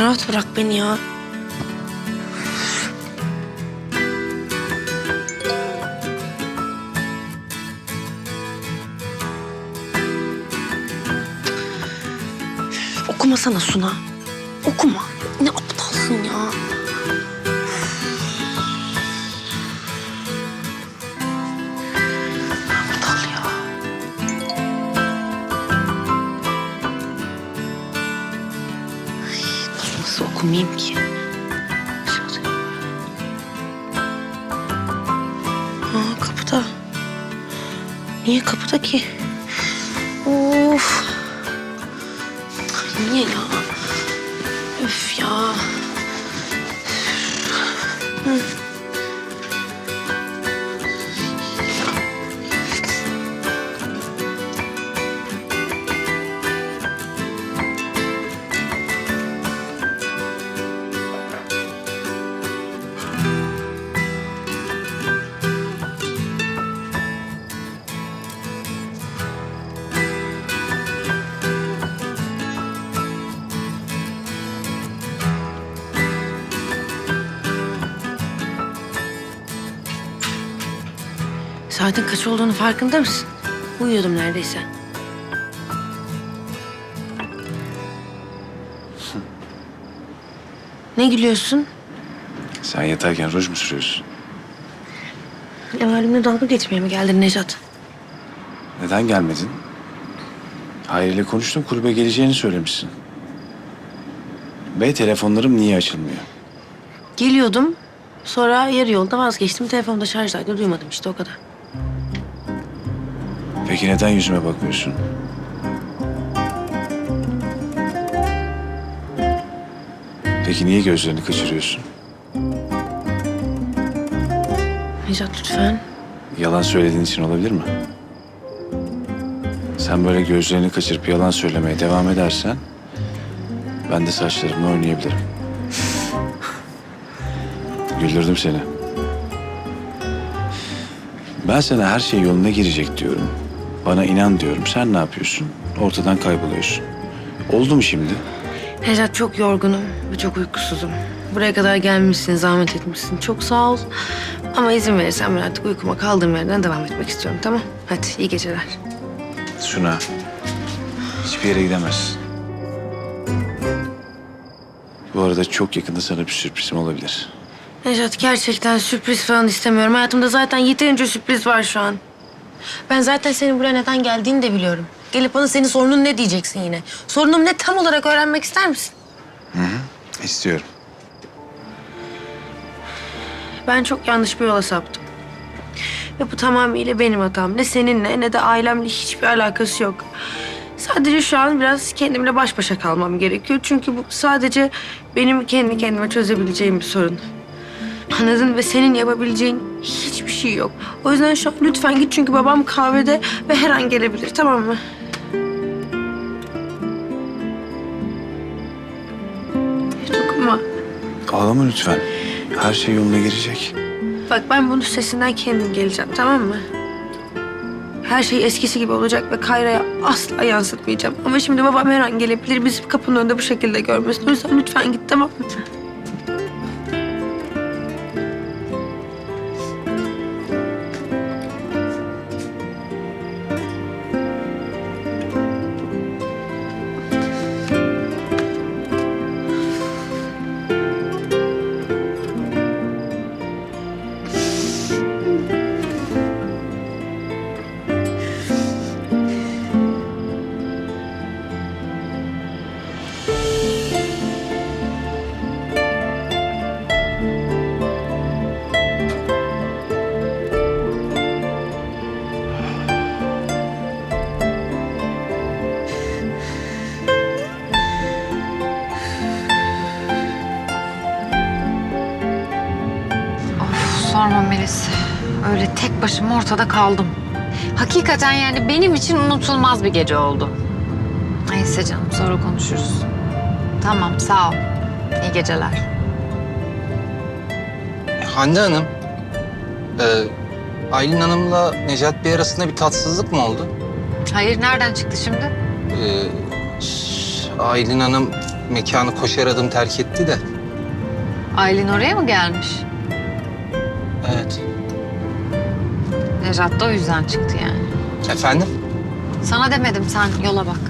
rahat bırak beni ya. Okumasana Suna. Okuma. Ne aptalsın ya. Okumayayım ki? Aa kapıda. Niye kapıda ki? Of. Niye ya? Öf ya. Hı. Saatin kaç olduğunu farkında mısın? Uyuyordum neredeyse. Ne gülüyorsun? Sen yatarken ruj mu sürüyorsun? Halimle dalga geçmeye mi geldin Nejat? Neden gelmedin? Hayri ile konuştum kulübe geleceğini söylemişsin. Ve telefonlarım niye açılmıyor? Geliyordum. Sonra yarı yolda vazgeçtim. Telefonda şarjdaydı. Duymadım işte o kadar. Peki neden yüzüme bakmıyorsun? Peki niye gözlerini kaçırıyorsun? Nejat lütfen. Yalan söylediğin için olabilir mi? Sen böyle gözlerini kaçırıp yalan söylemeye devam edersen... ...ben de saçlarımla oynayabilirim. Güldürdüm seni. Ben sana her şey yoluna girecek diyorum. Bana inan diyorum. Sen ne yapıyorsun? Ortadan kayboluyorsun. Oldu mu şimdi? Nejat çok yorgunum ve çok uykusuzum. Buraya kadar gelmişsin, zahmet etmişsin. Çok sağ ol. Ama izin verirsen ben artık uykuma kaldığım yerden devam etmek istiyorum. Tamam? Hadi iyi geceler. Suna, hiçbir yere gidemezsin. Bu arada çok yakında sana bir sürprizim olabilir. Nejat gerçekten sürpriz falan istemiyorum. Hayatımda zaten yeterince sürpriz var şu an. Ben zaten senin buraya neden geldiğini de biliyorum. Gelip bana senin sorunun ne diyeceksin yine. Sorunum ne tam olarak öğrenmek ister misin? İstiyorum. Ben çok yanlış bir yola saptım. Ve bu tamamıyla benim hatam. Ne seninle ne de ailemle hiçbir alakası yok. Sadece şu an biraz kendimle baş başa kalmam gerekiyor. Çünkü bu sadece benim kendi kendime çözebileceğim bir sorun. Anladın ve senin yapabileceğin hiçbir şey yok. O yüzden şu an lütfen git çünkü babam kahvede ve her an gelebilir tamam mı? Dokunma. Ağlama lütfen. Her şey yoluna girecek. Bak ben bunun sesinden kendim geleceğim tamam mı? Her şey eskisi gibi olacak ve Kayra'ya asla yansıtmayacağım. Ama şimdi babam her an gelebilir. Bizi kapının önünde bu şekilde görmesin. O yüzden lütfen git tamam mı? Sorma Melis. Öyle tek başıma ortada kaldım. Hakikaten yani benim için unutulmaz bir gece oldu. Neyse canım sonra konuşuruz. Tamam sağ ol. İyi geceler. Hande Hanım, e, Aylin Hanım'la Necat Bey arasında bir tatsızlık mı oldu? Hayır nereden çıktı şimdi? E, Aylin Hanım mekanı koşar adım terk etti de. Aylin oraya mı gelmiş? Evet. Nejat da o yüzden çıktı yani. Efendim? Sana demedim sen yola bak.